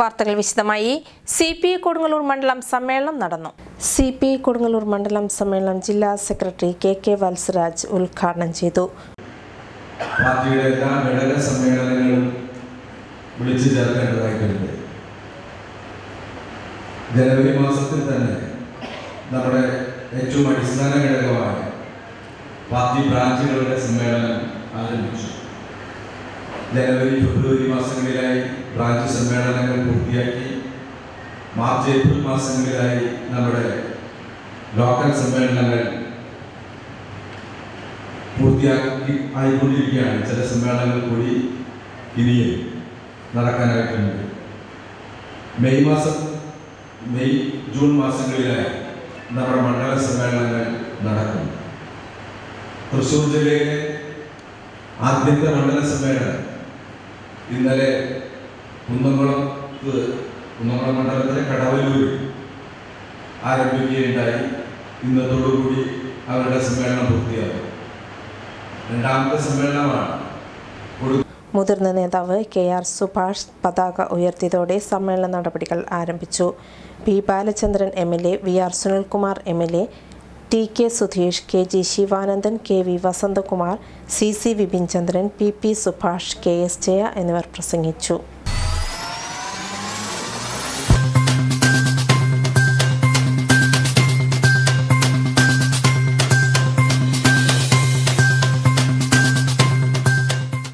വാർത്തകൾ വിശദമായി. C P I Kodungallur മണ്ഡലം സമ്മേളനം നടന്നു. സി പി ഐ കൊടുങ്ങല്ലൂർ മണ്ഡലം സമ്മേളനം ജില്ലാ സെക്രട്ടറി കെ കെ വത്സരാജ് ഉദ്ഘാടനം ചെയ്തു. പാർട്ടിയുടെ എല്ലാ ഘടക സമ്മേളനങ്ങളും വിളിച്ചു ചേർക്കേണ്ടതായിട്ടുണ്ട്. ജനുവരി മാസത്തിൽ തന്നെ നമ്മുടെ ഏറ്റവും അടിസ്ഥാന ഘടകമായ പാർട്ടി ബ്രാഞ്ചുകളുടെ സമ്മേളനം ആരംഭിച്ചു. ജനുവരി ഫെബ്രുവരി മാസങ്ങളിലായി ബ്രാഞ്ച് സമ്മേളനങ്ങൾ പൂർത്തിയാക്കി. മാർച്ച് ഏപ്രിൽ മാസങ്ങളിലായി നമ്മുടെ ലോക്കൽ സമ്മേളനങ്ങൾ പൂർത്തിയാക്കി ആയിക്കൊണ്ടിരിക്കുകയാണ്. ചില സമ്മേളനങ്ങൾ കൂടി ഇനിയും നടക്കാനായിട്ടുണ്ട്. മെയ് മാസം മെയ് ജൂൺ മാസങ്ങളിലായി നമ്മുടെ മണ്ഡല സമ്മേളനങ്ങൾ നടക്കും. തൃശ്ശൂർ ജില്ലയിലെ ആദ്യത്തെ മണ്ഡല സമ്മേളനം ഇന്നലെ കുന്നംകുളം കുന്നംകുളം മണ്ഡലത്തിലെ കടവല്ലൂരിൽ ആരംഭിക്കുകയുണ്ടായി. ഇന്നത്തോടുകൂടി അവരുടെ സമ്മേളനം പൂർത്തിയാകും. രണ്ടാമത്തെ സമ്മേളനമാണ് മുതിർന്ന നേതാവ് കെ ആർ സുഭാഷ് പതാക ഉയർത്തിയതോടെ സമ്മേളന നടപടികൾ ആരംഭിച്ചു. P Balachandran M L A V R Sunilkumar M L A T K Sudheesh K G Sivanandan K V Vasanthakumar C C Vipinchandran P P Subhash K S Jaya എന്നിവർ പ്രസംഗിച്ചു.